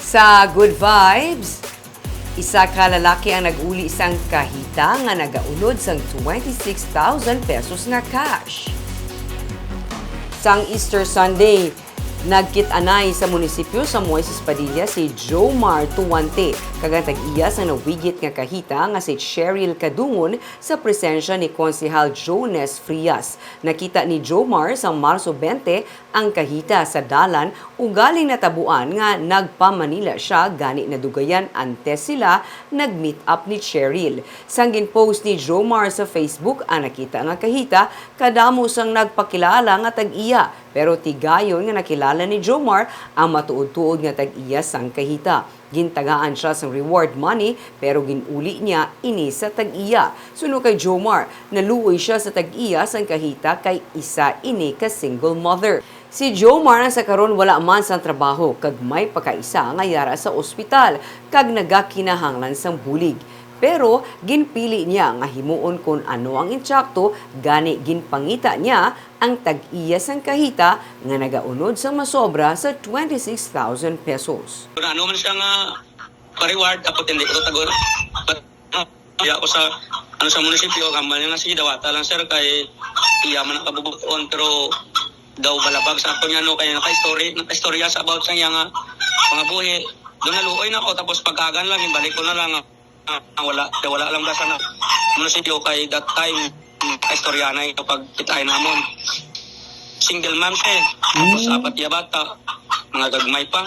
Sa Good Vibes, isa ka lalaki ang nag-uli isang kahita nga nagaunod sang 26,000 pesos nga cash. Sang Easter Sunday, nagkit-anay sa munisipyo sa Moises Padilla si Jomar Tuwante. Kagantag iya sa nawigit nga kahita nga si Cheryl Kadungon sa presensya ni Konsehal Jones Frias. Nakita ni Jomar sa Marso 20 ang kahita sa dalan ugaling natabuan nga nagpa-Manila siya gani na dugayan antes sila nag-meet up ni Cheryl. Sang post ni Jomar sa Facebook ang nakita nga kahita kadamo sang nagpakilala nga tag-iya pero tigayon nga nakilala ni Jomar ang matuod-tuod nga tag-iya sang kahita. Gintagaan siya sa reward money pero ginuli niya ini sa tag-iya. Suno kay Jomar, naluoy siya sa tag-iya sang kahita kay isa ini ka single mother. Si Jomar ang sa karon wala man sa trabaho kag may pakaisa nga yara sa ospital kag nagakinahanglan sang bulig. Pero ginpili niya nga himuon kung ano ang insakto gani ginpangita niya ang tag-iya sang kahita nga nagaunod sa masobra sa 26,000 pesos. Ano man siya nga pa-reward, ako hindi ko tagon. Uh, iya ako sa ano sa munisipyo, kamal nga si Dawata lang sir kay iya man nakabubuton pero daw balabag sa ako niya no kaya naka-story naka-istorya sa about sa iya nga mga buhi doon naluoy na ako tapos pagkagan lang ibalik ko na lang ah, ah, wala wala lang ba sa na- munisipyo kay that time istorya na ito pag kitay namon single mom siya eh. tapos apat iya bata mga gagmay pa